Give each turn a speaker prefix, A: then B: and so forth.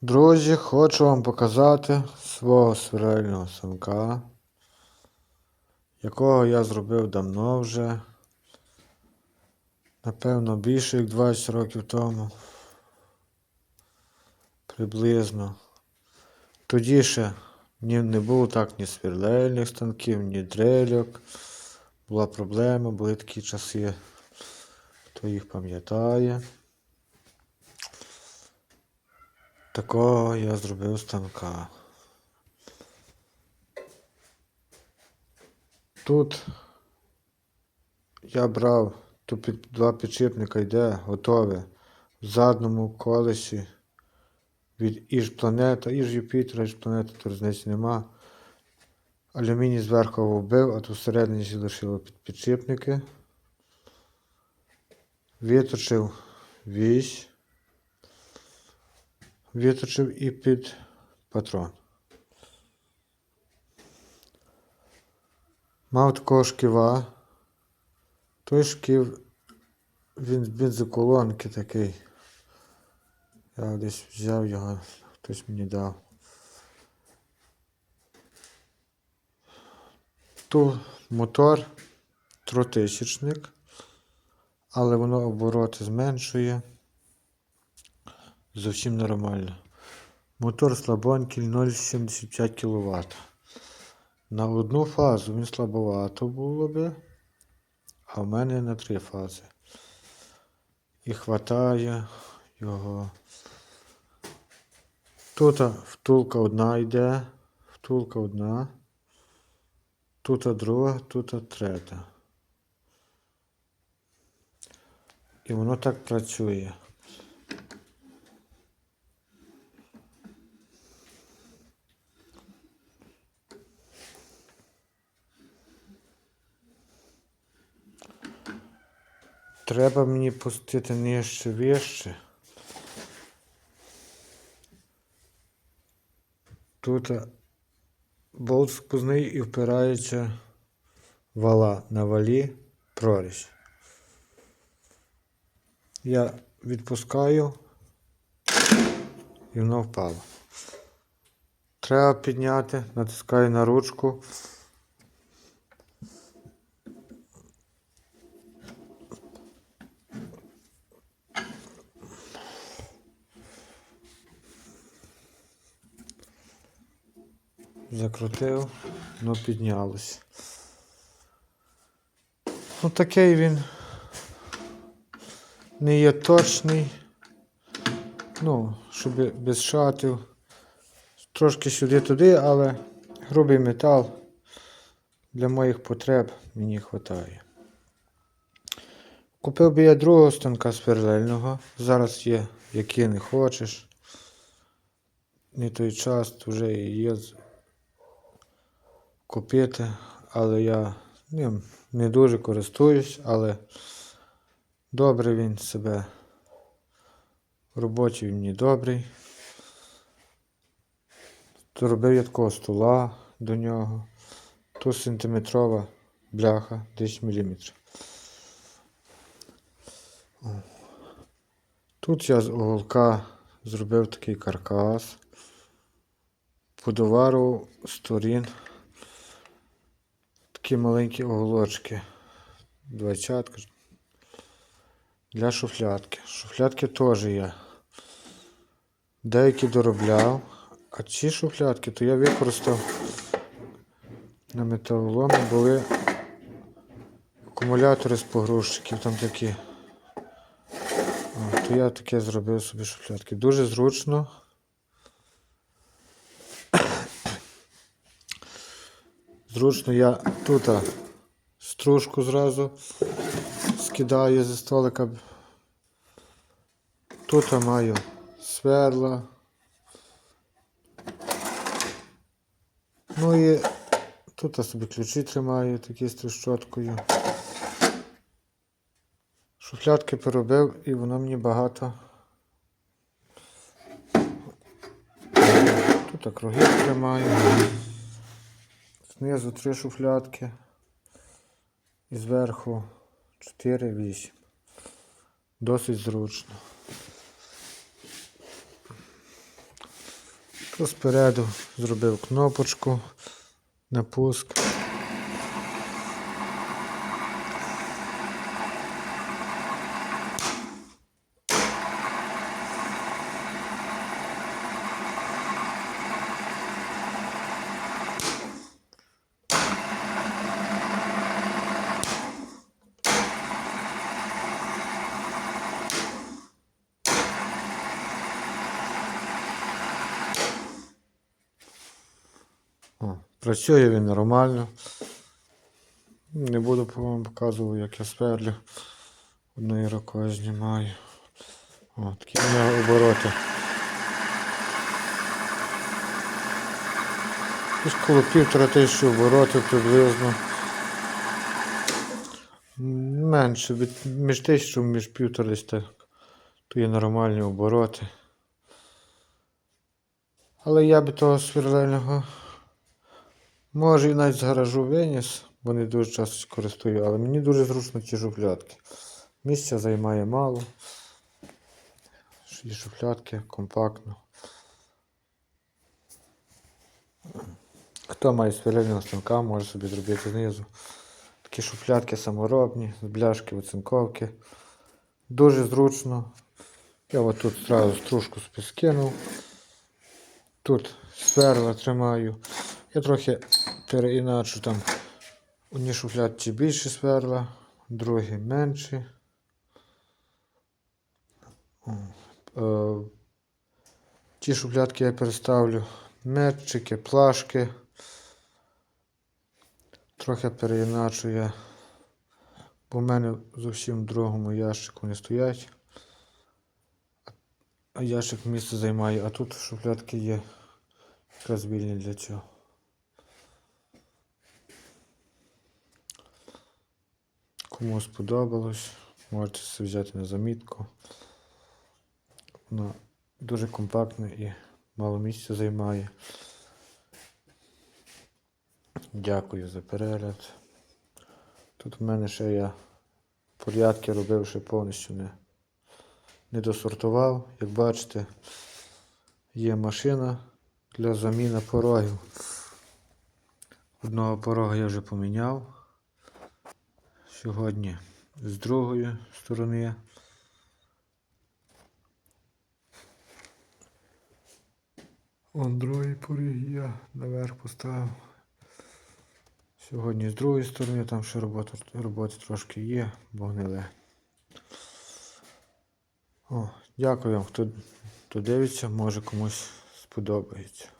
A: Друзі, хочу вам показати свого свирельного самка, якого я зробив давно вже. Напевно, більше як 20 років тому. Приблизно. Тоді ще не було так ні сверлельних станків, ні дрельок. Була проблема, були такі часи, хто їх пам'ятає. Такого я зробив станка. Тут я брав тут два підшипника йде готове в задньому колесі від Іж планета, Іж Юпітера, Іж планета, то різниці нема. Алюміній зверху вбив, а тут всередині залишило під підшипники. Виточив вісь. Виточив і під патрон. Мав такого шківа. Той шків, він з бензоколонки такий. Я десь взяв його, хтось мені дав. Тут мотор тротисячник, але воно обороти зменшує. Зовсім нормально. Мотор слабонький 0,75 кВт. На одну фазу він слабовато було би, а в мене на три фази. І хватає його. Тут втулка одна йде, втулка одна. Тут друга, тут третя. І воно так працює. Треба мені пустити нижче вище. Тут болт сквозний і впирається вала на валі прорізь. Я відпускаю і воно впало. Треба підняти, натискаю на ручку. Закрутив, воно піднялось. Ну такий він не є точний. Ну, щоб без шатів. Трошки сюди-туди, але грубий метал для моїх потреб мені вистачає. Купив би я другого станка сверлельного. Зараз є, який не хочеш. Не той час вже і є купити, але я ним не дуже користуюсь, але добре він себе роботі він добрий. То робив я такого стула до нього. Тут сантиметрова бляха 10 мм. Тут я з уголка зробив такий каркас. Подовару сторін такі маленькі оголочки. Двадцятка. Для шуфлятки. Шуфлятки теж є. Деякі доробляв. А ці шуфлятки то я використав на металоломі були акумулятори з погрузчиків там такі. То я таке зробив собі шуфлятки. Дуже зручно. Зручно я тут стружку зразу скидаю зі столика. Тут маю сверла. Ну і тут собі ключі тримаю такі з трещоткою. Шуфлятки поробив і воно мені багато. Тут круги тримаю. Знизу три шуфлятки. І зверху 4-8. Досить зручно. Тут спереду зробив кнопочку на пуск. О, працює він нормально. Не буду вам показувати, як я сверлю. Одною рукою знімаю. О, такі у нього обороти. Десь коло півтора тисячі оборотів приблизно. Менше, від, між тисячу, між півтора десь так. То є нормальні обороти. Але я би того сверлильного Може і навіть з гаражу виніс, бо не дуже часто користую, але мені дуже зручно ті шуфлятки. Місця займає мало. І шуфлятки компактно. Хто має сверлильного станка, може собі зробити знизу. Такі шуфлятки саморобні, з бляшки, оцинковки. Дуже зручно. Я от тут одразу стружку скинув. Тут сверла тримаю. Я трохи переіначу там одні шуфлядці більше сверла, другі менші. Е, Ті шуфлядки я переставлю метчики, плашки. Трохи переіначу я, бо в мене зовсім в другому ящику не стоять. А ящик місце займає, а тут шуфлядки є якраз вільні для цього. Кому сподобалось, можете це взяти на замітку. Воно дуже компактне і мало місця займає. Дякую за перегляд. Тут в мене ще я порядки робив, ще повністю не, не досортував. Як бачите, є машина для заміни порогів. Одного порога я вже поміняв. Сьогодні з другої сторони. Вон другий поріг я наверх поставив. Сьогодні з другої сторони, там ще робота, роботи трошки є, бо гниле. О, дякую хто, хто дивиться, може комусь сподобається.